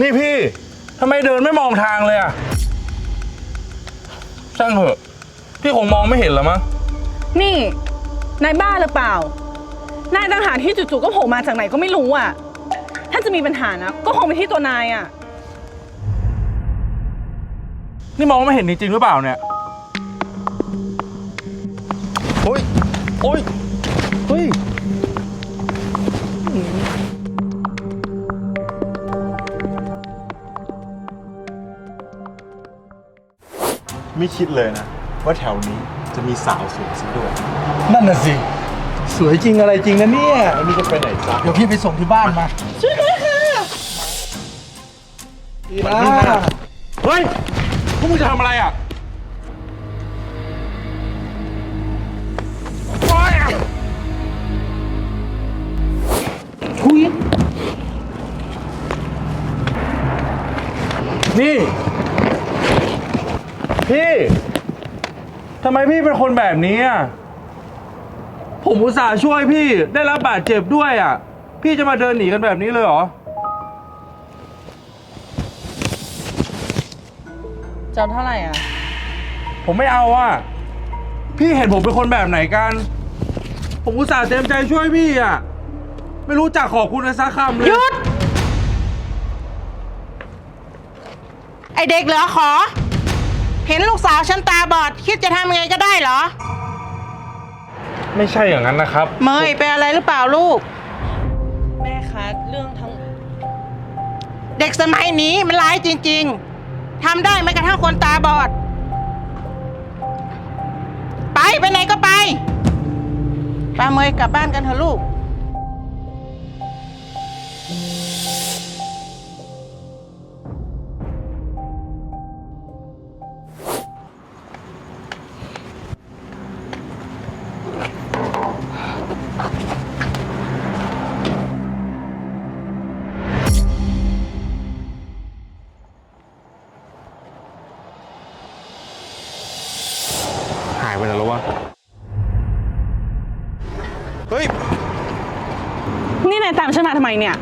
นี่พี่ ทำไมเดินไม่มองทางเลยอะช่างเถอะ พี่คงมองไม่เห็นแล้วมั้ง นี่ นายบ้าหรือเปล่า นายต่างหากที่จู่ๆก็โผล่มาจากไหนก็ไม่รู้อะ ถ้าจะมีปัญหานะ ก็คงไปที่ตัวนายอะ นี่มองไม่เห็นจริงๆหรือเปล่าเนี่ย โอ้ยโอ้ย ไม่คิดเลยนะ ว่าแถวนี้จะมีสาวสวยซะด้วย นั่นน่ะสิ สวยจริงอะไรจริงนะเนี่ย แล้วนี่จะไปไหนจ๊ะเดี๋ยวพี่ไปส่งที่บ้านมาช่วยด้วยค่ะดีนะเฮ้ย พวกมึงจะทำอะไรอะโอ๊ยคุยนี่ พี่ทำไมพี่เป็นคนแบบนี้อะผมอุตส่าห์ช่วยพี่ได้รับบาดเจ็บด้วยอะ พี่จะมาเดินหนีกันแบบนี้เลยเหรอ จะเท่าไหร่อะ ผมไม่เอาอะ พี่เห็นผมเป็นคนแบบไหนกัน ผมอุตส่าห์เต็มใจช่วยพี่อะ ไม่รู้จักขอบคุณนะสักคำเลย หยุด ไอเด็กเหลือขอ เห็นลูกสาวฉันตาบอด คิดจะทำยังไงก็ได้เหรอ ไม่ใช่อย่างนั้นนะครับ เมยเป็นอะไรหรือเปล่าลูก แม่คะเรื่องทั้งเด็กสมัยนี้มันร้ายจริง ๆ ทำได้แม้กระทั่งคนตาบอด ไปไปไหนก็ไป ป้าเมยกลับบ้านกันเถอะลูก ไปไหนแล้ววะ เฮ้ย นี่นายตามฉันมาทำไมเนี่ย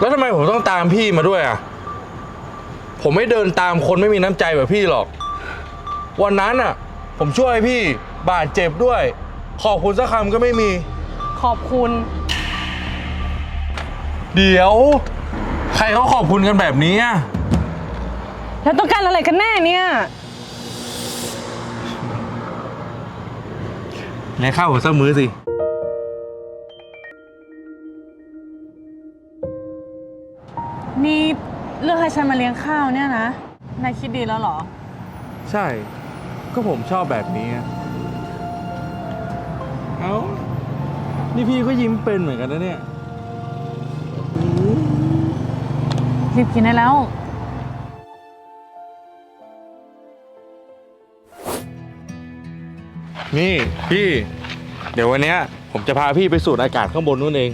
แล้วทำไมผมต้องตามพี่มาด้วยอะ ผมไม่เดินตามคนไม่มีน้ำใจแบบพี่หรอก วันนั้นอะ ผมช่วยพี่บาดเจ็บด้วย ขอบคุณสักคำก็ไม่มี ขอบคุณ เดี๋ยว ใครเขาขอบคุณกันแบบนี้อะแล้วต้องการอะไรกันแน่เนี่ย ในข้าวผมสักมื้อสิ นี่เลือกให้ฉันมาเลี้ยงข้าวเนี่ยนะ นายคิดดีแล้วเหรอ ใช่ ก็ผมชอบแบบนี้อะเอ้า นี่พี่ก็ยิ้มเป็นเหมือนกันนะเนี่ย รีบกินได้แล้ว นี่พี่ เดี๋ยววันเนี้ย ผมจะพาพี่ไปสูดอากาศข้างบนนู่นเอง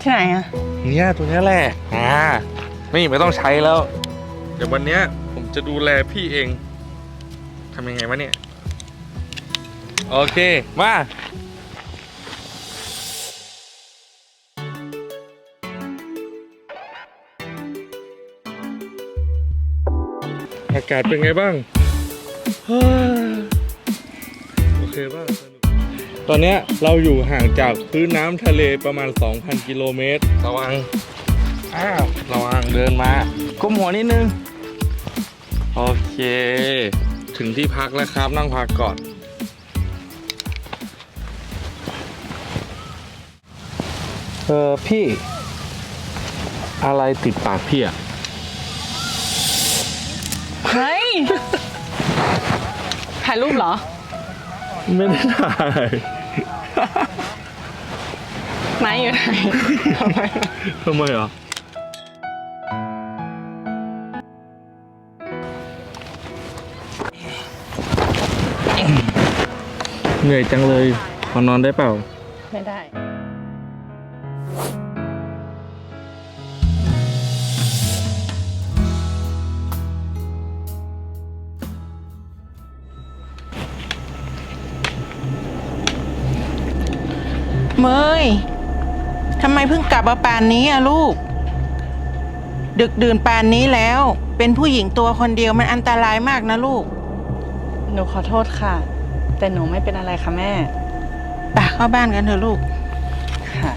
ที่ไหนอะเนี่ยตัวเนี้ยแหละอ่าไม่ไม่ต้องใช้แล้ว เดี๋ยววันเนี้ย ผมจะดูแลพี่เองทำยังไงวะเนี่ย โอเค มา อากาศเป็นไงบ้างฮ่าโอ เคบ้างสนุกตอนเนี้ยเราอยู่ห่างจากพื้นน้ำทะเลประมาณ 2,000 กิโลเมตรระวังอ้าวระวังเดินมาก้มหัวนิดนึง โอเค ถึงที่พักแล้วครับนั่งพักก่อน เออพี่ อะไรติดปากพี่อะเฮ้ยถ่ายรูปเหรอ ไม่ได้ถ่ายไหนอยู่ไหนทำไมทำไมอะเหนื่อยจังเลย ขอนอนได้เปล่า ไม่ได้ ไมเพิ่งกลับมาป่านนี้อะลูก ดึกดื่นป่านนี้แล้ว เป็นผู้หญิงตัวคนเดียวมันอันตรายมากนะลูกหนูขอโทษค่ะ แต่หนูไม่เป็นอะไรค่ะแม่ไปเข้าบ้านกันเถอะลูก ค่ะ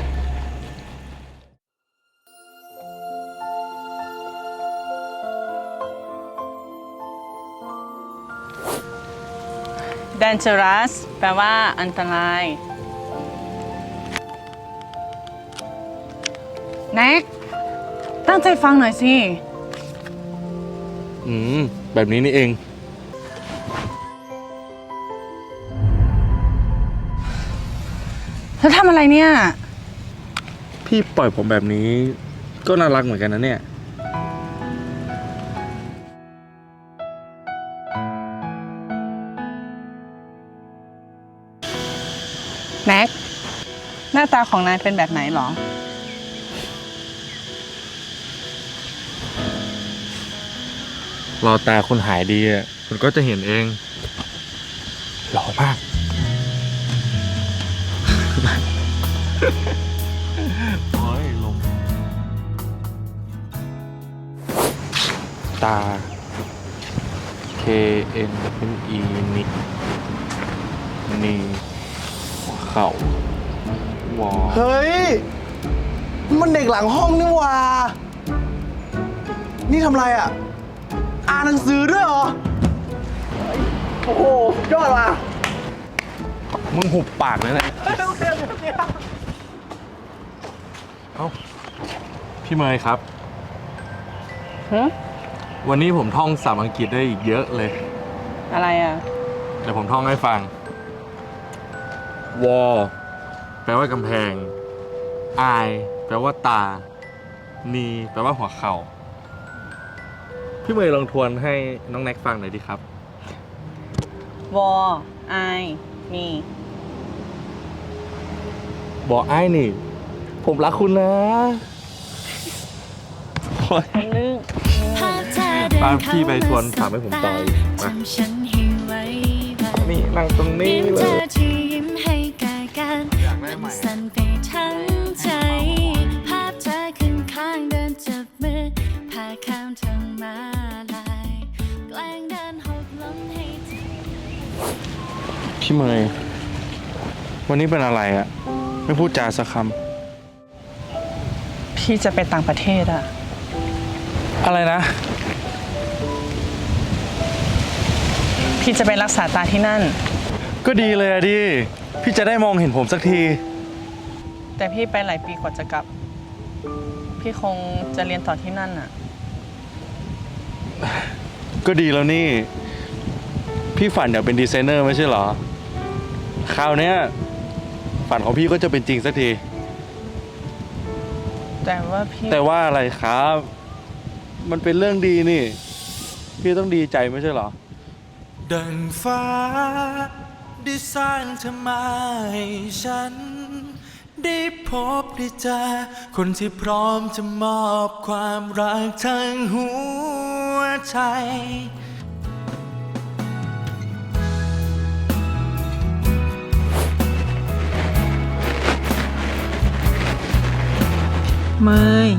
dangerous แปลว่าอันตราย แน็กตั้งใจฟังหน่อยสิ อืม แบบนี้นี่เอง แล้วทำอะไรเนี่ย พี่ปล่อยผมแบบนี้ ก็น่ารักเหมือนกันนะเนี่ย แน็กหน้าตาของนายเป็นแบบไหนหรอ รอตาคนหายดีอะคุณก็จะเห็นเอง หล่อมาก โอ้ยลมตา K N N E นินีหัวเข่าวอเฮ้ย มันเด็กหลังห้องนี่ว่า นี่ทำไรอะ อ่านหนังสือด้วยเหรอ โอ้โหสุดยอดว่ะมึงหุบปากนั่นแหละเอ้าพี่เมย์ครับ ฮะวันนี้ผมท่องศัพท์อังกฤษได้อีกเยอะเลย อะไรอะ เดี๋ยวผมท่องให้ฟัง wall แปลว่ากำแพง eye แปลว่าตา knee แปลว่าหัวเข่า พี่เมย์ลองทวนให้น้องแน็กฟังหน่อยดิครับ war I me บอกไอ้นี่ ผมรักคุณนะโอ๊ย นึกตามพี่ไปชวนถามให้ผมต่ออีกมาจำฉันให้ไว้บ้างนี่นั่งตรงนี้เพียงเลเธอยที่ยิ้ พี่เมย์วันนี้เป็นอะไรอะไม่พูดจาสักคพี่จะไปต่างประเทศอะำอะไรนะ พี่จะไปรักษาตาที่นั่น ก็ดีเลยอะดิพี่จะได้มองเห็นผมสักที แต่พี่ไปหลายปีกว่าจะกลับ พี่คงจะเรียนต่อที่นั่นอะก็ดีแล้วนี่ พี่ฝันอยากเป็นดีไซเนอร์ไม่ใช่เหรอ คราวเนี้ยฝันของพี่ก็จะเป็นจริงสักที แต่ว่าพี่แต่ว่าอะไรครับ มันเป็นเรื่องดีนี่ พี่ต้องดีใจไม่ใช่เหรอ ดังฟ้าได้สร้างเธอมาให้ฉัน ได้พบได้เจอคนที่พร้อมจะมอบความรักทั้งหัวใจ เมย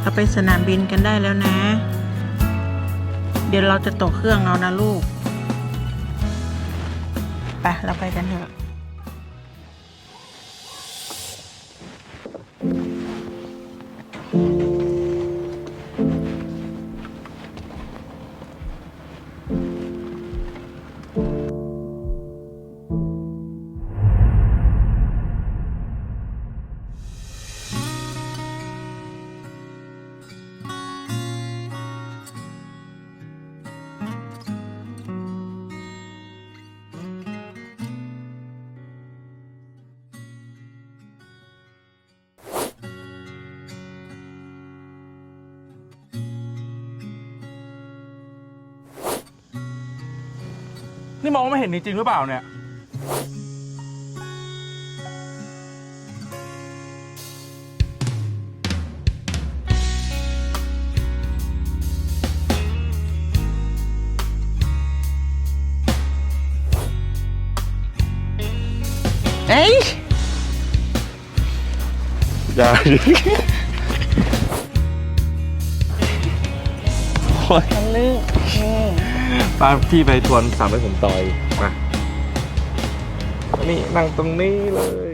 เราไปสนามบินกันได้แล้วนะ เดี๋ยวเราจะตกเครื่องเอานะลูก ไป เราไปกันเถอะ นี่มองไม่เห็นจริงๆหรือเปล่าเนี่ย เอ้ยอย่ ป้าพี่ไปทวนสามให้ผมต่อยมานี่นั่งตรงนี้เลย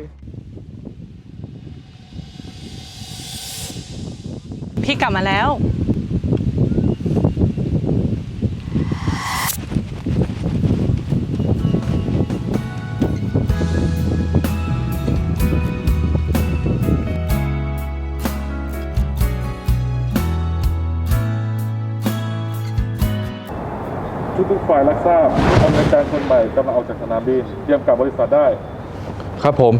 กๆฝ่ายรับทราบอำนวยการคนใหม่กำลังออกจากสนามบินเตรียมกลับบริษัทได้ ครับผม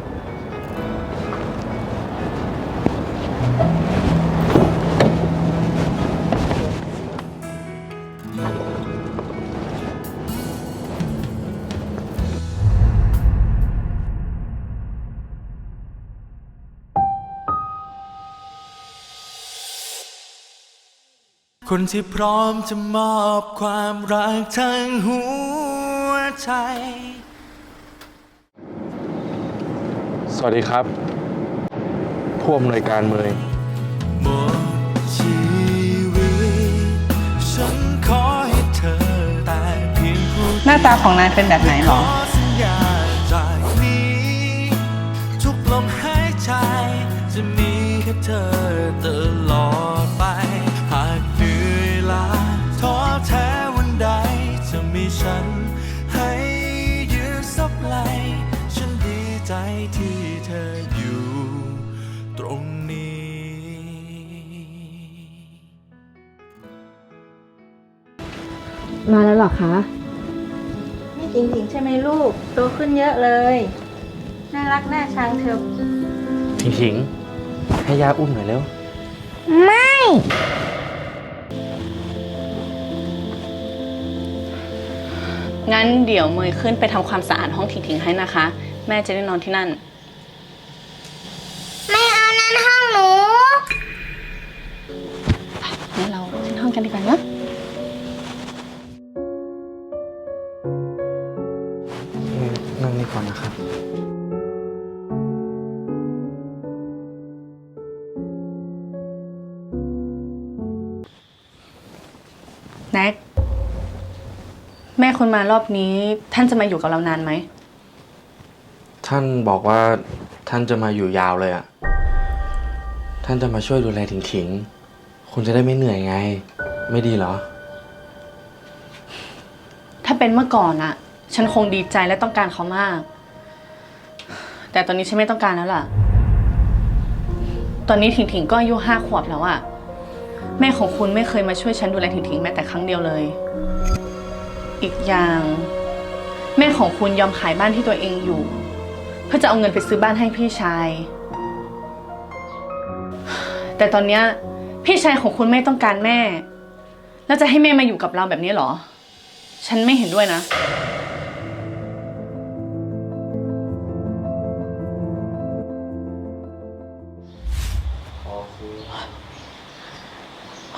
คนที่พร้อมจะมอบความรักทั้งหัวใจ สวัสดีครับ ผู้อำนวยการเมยหมดชีวิต ฉันขอให้เธอแต่เพียงผู้หน้าตาของนายเป็นแบบไหนหรอขอสัญญาจากนี้ ทุกลมหายใจ จะมีแค่เธอต มาแล้วเหรอคะ นี่จริงๆใช่ไหมลูก โตขึ้นเยอะเลย น่ารักน่าชังเธอถิงถิงให้ยาอุ้มหน่อยเร็วงั้นเดี๋ยวเมยขึ้นไปทำความสะอาดห้องทิ้งๆให้นะคะ แม่จะได้นอนที่นั่น ไม่เอานั้นห้องหนูงั้นเราขึ้นห้องกันดีกว่าเนอะ คนมารอบนี้ ท่านจะมาอยู่กับเรานานไหม ท่านบอกว่าท่านจะมาอยู่ยาวเลยอะท่านจะมาช่วยดูแลถิงถิงคุณจะได้ไม่เหนื่อยไง ไม่ดีเหรอ ถ้าเป็นเมื่อก่อนอะฉันคงดีใจและต้องการเขามาก แต่ตอนนี้ฉันไม่ต้องการแล้วล่ะ ตอนนี้ถิงถิงก็อายุห้าขวบแล้วอะแม่ของคุณไม่เคยมาช่วยฉันดูแลถิงถิงแม้แต่ครั้งเดียวเลย อีกอย่าง แม่ของคุณยอมขายบ้านที่ตัวเองอยู่ เพื่อจะเอาเงินไปซื้อบ้านให้พี่ชาย แต่ตอนเนี้ยพี่ชายของคุณไม่ต้องการแม่ แล้วจะให้แม่มาอยู่กับเราแบบนี้เหรอ ฉันไม่เห็นด้วยนะ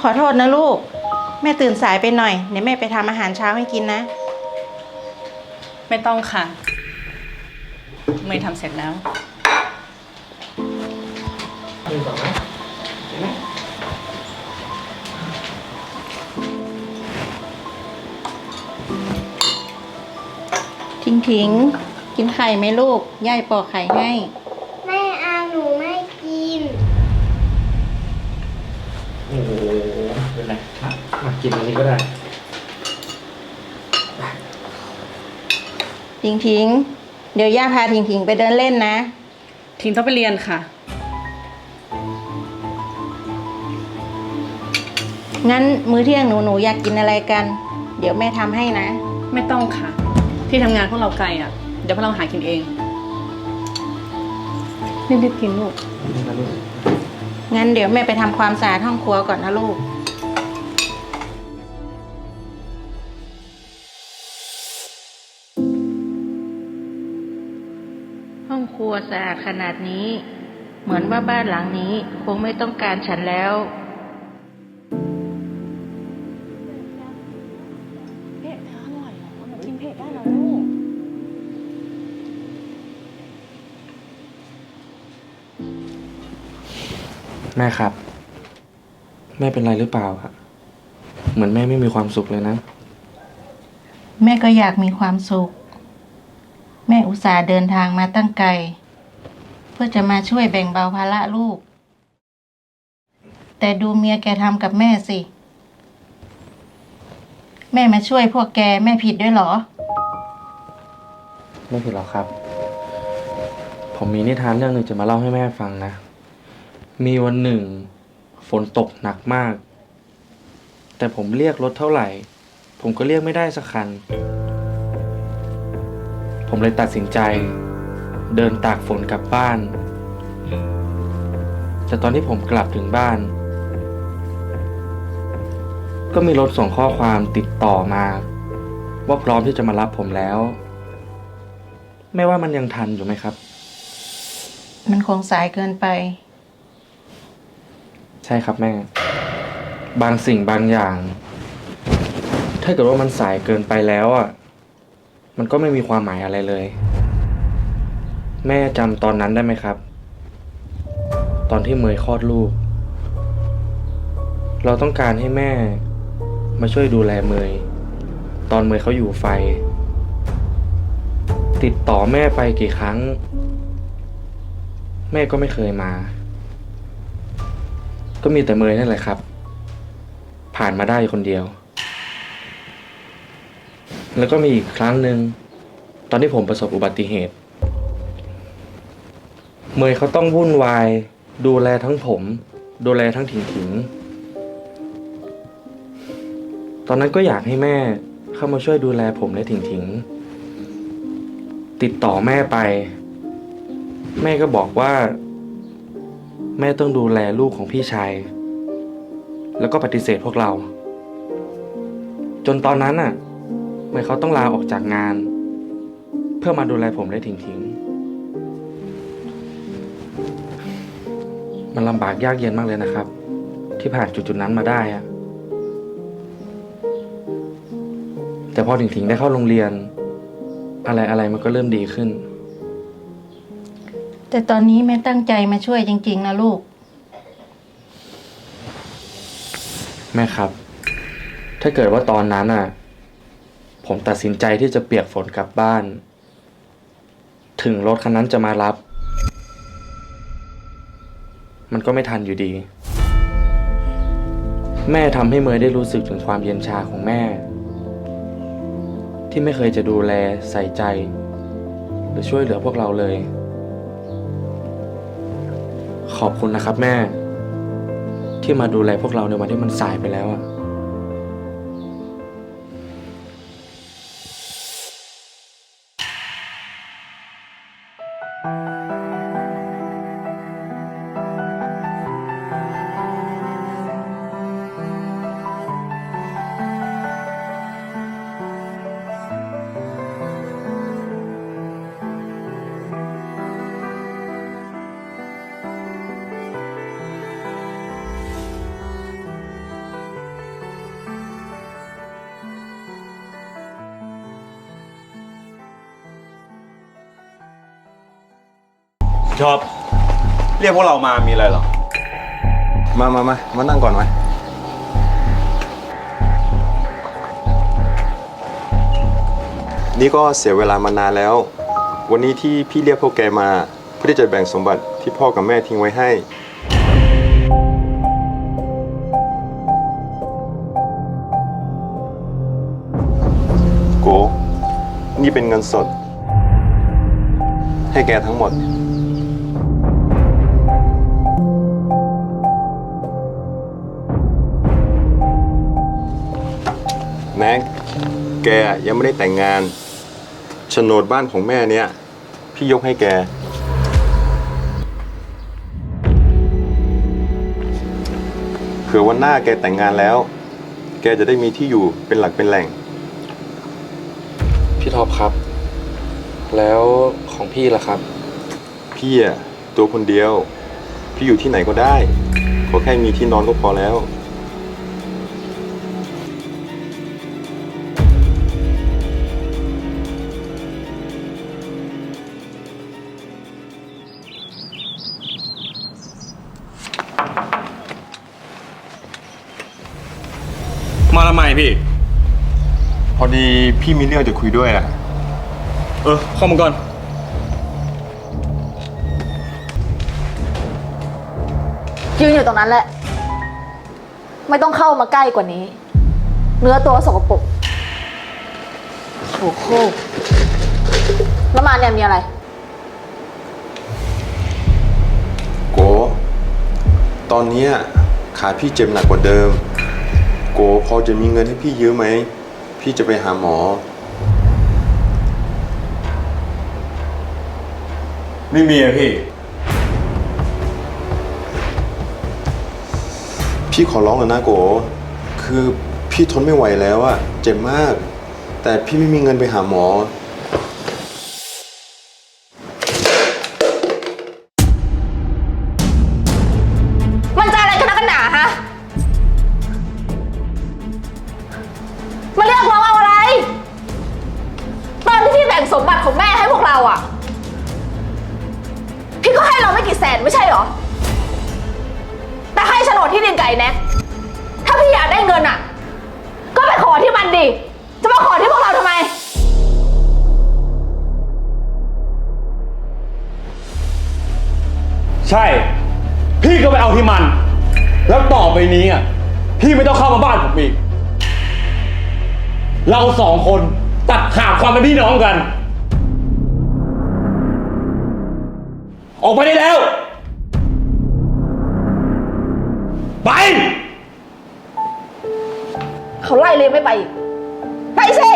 ขอโทษนะลูก แม่ตื่นสายไปหน่อยเดี๋ยวแม่ไปทำอาหารเช้าให้กินนะ ไม่ต้องค่ะ ไม่ทำเสร็จแล้วทิ้งทิ้งๆกินไข่ไหมลูกย่ายปอกไข่ให้ ไม่เอาหนูไม่กิน โอ้โห เป็นไรมามา กินอันนี้ก็ได้ทิ้งทิ้งๆเดี๋ยวย่าพาทิ้งทิ้งๆไปเดินเล่นนะ ทิ้งต้องไปเรียนค่ะ งั้นมื้อเที่ยงหนูหนูอยากกินอะไรกัน เดี๋ยวแม่ทำให้นะ ไม่ต้องค่ะ ที่ทำงานพวกเราไกลอะ เดี๋ยวพวกเราหากินเองรีบๆกินลูกงั้นเดี๋ยวแม่ไปทำความสะอาดห้องครัวก่อนนะลูก วสะอาดขนาดนี้ เหมือนว่าบ้านหลังนี้คงไม่ต้องการฉันแล้วแม่ครับ แม่เป็นไรหรือเปล่าครับเหมือนแม่ไม่มีความสุขเลยนะ แม่ก็อยากมีความสุข แม่อุตส่าห์เดินทางมาตั้งไกล เพื่อจะมาช่วยแบ่งเบาภาระลูก แต่ดูเมียแกทำกับแม่สิ แม่มาช่วยพวกแกแม่ผิดด้วยเหรอ ไม่ผิดหรอกครับ ผมมีนิทานเรื่องหนึ่งจะมาเล่าให้แม่ฟังนะ มีวันหนึ่ง ฝนตกหนักมาก แต่ผมเรียกรถเท่าไหร่ ผมก็เรียกไม่ได้สักคัน ผมเลยตัดสินใจ เดินตากฝนกลับบ้าน แต่ตอนที่ผมกลับถึงบ้าน ก็มีรถส่งข้อความติดต่อมา ว่าพร้อมที่จะมารับผมแล้ว ไม่ว่ามันยังทันอยู่ไหมครับ มันคงสายเกินไป ใช่ครับแม่ บางสิ่งบางอย่าง ถ้าเกิดว่ามันสายเกินไปแล้วอะ มันก็ไม่มีความหมายอะไรเลย แม่จำตอนนั้นได้ไหมครับ ตอนที่เมยคลอดลูก เราต้องการให้แม่ มาช่วยดูแลเมย ตอนเมยเขาอยู่ไฟ ติดต่อแม่ไปกี่ครั้ง แม่ก็ไม่เคยมา ก็มีแต่เมยนั่นแหละครับ ผ่านมาได้คนเดียว แล้วก็มีอีกครั้งหนึ่งตอนที่ผมประสบอุบัติเหตุ เมยเขาต้องวุ่นวาย ดูแลทั้งผม ดูแลทั้งถิงถิง ตอนนั้นก็อยากให้แม่เข้ามาช่วยดูแลผมและถิงถิง ติดต่อแม่ไป แม่ก็บอกว่า แม่ต้องดูแลลูกของพี่ชาย แล้วก็ปฏิเสธพวกเรา จนตอนนั้นน่ะเมื่อเขาต้องลาออกจากงาน เพื่อมาดูแลผมและถิงถิง มันลำบากยากเย็นมากเลยนะครับ ที่ผ่านจุดๆนั้นมาได้อะแต่พอถิงถิงได้เข้าโรงเรียน อะไรอะไรๆมันก็เริ่มดีขึ้น แต่ตอนนี้แม่ตั้งใจมาช่วยจริง ๆ นะลูก แม่ครับ ถ้าเกิดว่าตอนนั้นอะ ผมตัดสินใจที่จะเปียกฝนกลับบ้าน ถึงรถคันนั้นจะมารับ มันก็ไม่ทันอยู่ดี แม่ทำให้เมยได้รู้สึกถึงความเย็นชาของแม่ ที่ไม่เคยจะดูแลใส่ใจ หรือช่วยเหลือพวกเราเลย ขอบคุณนะครับแม่ ที่มาดูแลพวกเราในวันที่มันสายไปแล้วอะ ชอบ เรียกพวกเรามามีอะไรเหรอ มามามามานั่งก่อนไหมนี่ก็เสียเวลามานานแล้ว วันนี้ที่พี่เรียกพวกแกมาเพื่อที่จะแบ่งสมบัติที่พ่อกับแม่ทิ้งไว้ให้ โก นี่เป็นเงินสด ให้แกทั้งหมด แม็กแกยังไม่ได้แต่งงานโฉนดบ้านของแม่เนี่ย พี่ยกให้แก เผื่อวันหน้าแกแต่งงานแล้ว แกจะได้มีที่อยู่เป็นหลักเป็นแหล่ง พี่ท็อปครับ แล้วของพี่ล่ะครับ พี่อะตัวคนเดียว พี่อยู่ที่ไหนก็ได้ ขอแค่มีที่นอนก็พอแล้ว พี่มีเรื่องจะคุยด้วยอะเออ เข้ามาก่อน ยืนอยู่ตรงนั้นแหละ ไม่ต้องเข้ามาใกล้กว่านี้ เนื้อตัวสกปรกโอ้โหแล้วมาเนี่ยมีอะไร โก ตอนเนี้ยขาพี่เจ็บหนักกว่าเดิม โกพอจะมีเงินให้พี่เยอะไหม พี่จะไปหาหมอ ไม่มีอะพี่ พี่ขอร้องเลยนะโก คือพี่ทนไม่ไหวแล้วอะเจ็บมาก แต่พี่ไม่มีเงินไปหาหมอ ไป เขาไล่เลยงไม่ไปอีกไปสิ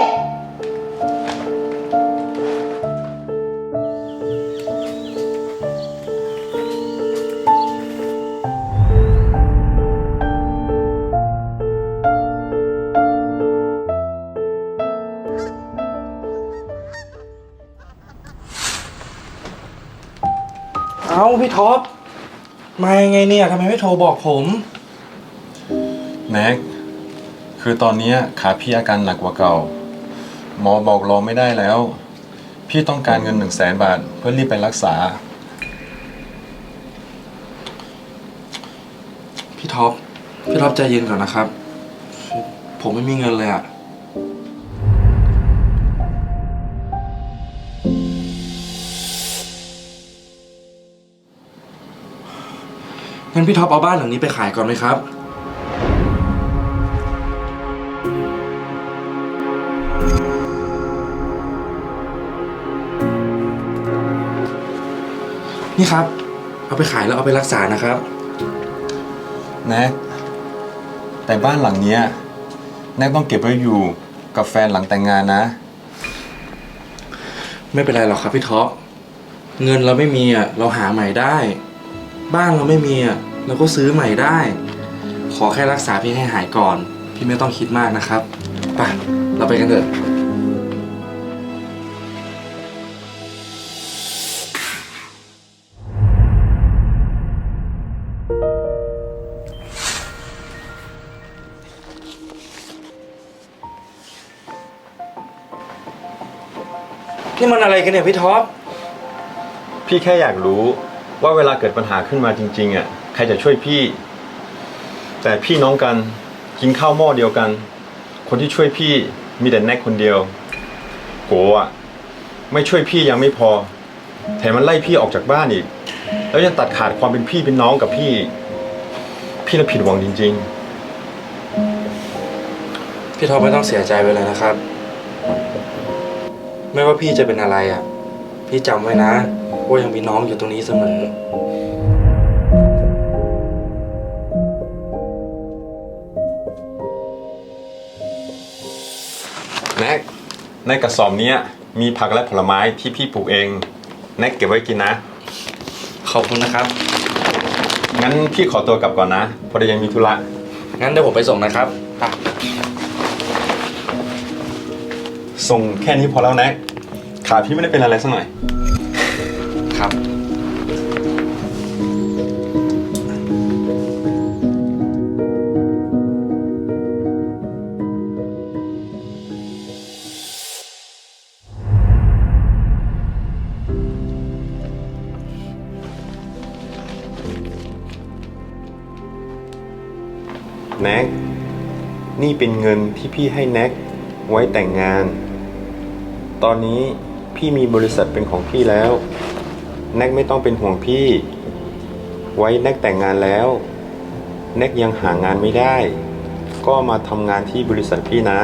เอาพี่ท็อป มายังไงเนี่ยทำไมไม่โทรบอกผม แน็ก คือตอนนี้ขาพี่อาการหนักกว่าเก่า หมอบอกรอไม่ได้แล้ว พี่ต้องการเงินหนึ่งแสนบาท เพื่อรีบไปรักษา พี่ท็อป พี่ท็อปใจเย็นก่อนนะครับ ผมไม่มีเงินเลยอะงั้นพี่ท็อปเอาบ้านหลังนี้ไปขายก่อนไหมครับ นี่ครับ เอาไปขายแล้วเอาไปรักษานะครับ แน็กแต่บ้านหลังเนี้ยแน็กต้องเก็บไว้อยู่กับแฟนหลังแต่งงานนะ ไม่เป็นไรหรอกครับพี่ท็อปเงินเราไม่มีอะเราหาใหม่ได้ บ้านเราไม่มีอะเราก็ซื้อใหม่ได้ ขอแค่รักษาพี่ให้หายก่อน พี่ไม่ต้องคิดมากนะครับไปเราไปกันเถอะ นี่มันอะไรกันเนี่ยพี่ท็อป พี่แค่อยากรู้ว่าเวลาเกิดปัญหาขึ้นมาจริง ๆอะใครจะช่วยพี่ แต่พี่น้องกันกินข้าวหม้อเดียวกัน คนที่ช่วยพี่มีแต่แน็กคนเดียว โกอะไม่ช่วยพี่ยังไม่พอ แถมมันไล่พี่ออกจากบ้านอีก แล้วยังตัดขาดความเป็นพี่เป็นน้องกับพี่พี่น่ะผิดหวังจริงพี่ท็อปไม่ต้องเสียใจไปเลยนะครับ ไม่ว่าพี่จะเป็นอะไรอะ พี่จำไว้นะว่ายังมีน้องอยู่ตรงนี้เสมอๆแน็กในกระสอบเนี้ยมีผักและผลไม้ที่พี่ปลูกเอง แน็กเก็บไว้กินนะ ขอบคุณนะครับ งั้นพี่ขอตัวกลับก่อนนะ พอดียังมีธุระ งั้นเดี๋ยวผมไปส่งนะครับไป ส่งแค่นี้พอแล้วแน็กขาพี่ไม่ได้เป็นอะไรสักหน่อย ครับ แน็กนี่เป็นเงินที่พี่ให้แน็กไว้แต่งงาน ตอนนี้พี่มีบริษัทเป็นของพี่แล้ว แน็กไม่ต้องเป็นห่วงพี่ ไว้แน็กแต่งงานแล้ว แน็กยังหางานไม่ได้ ก็มาทำงานที่บริษัทพี่นะ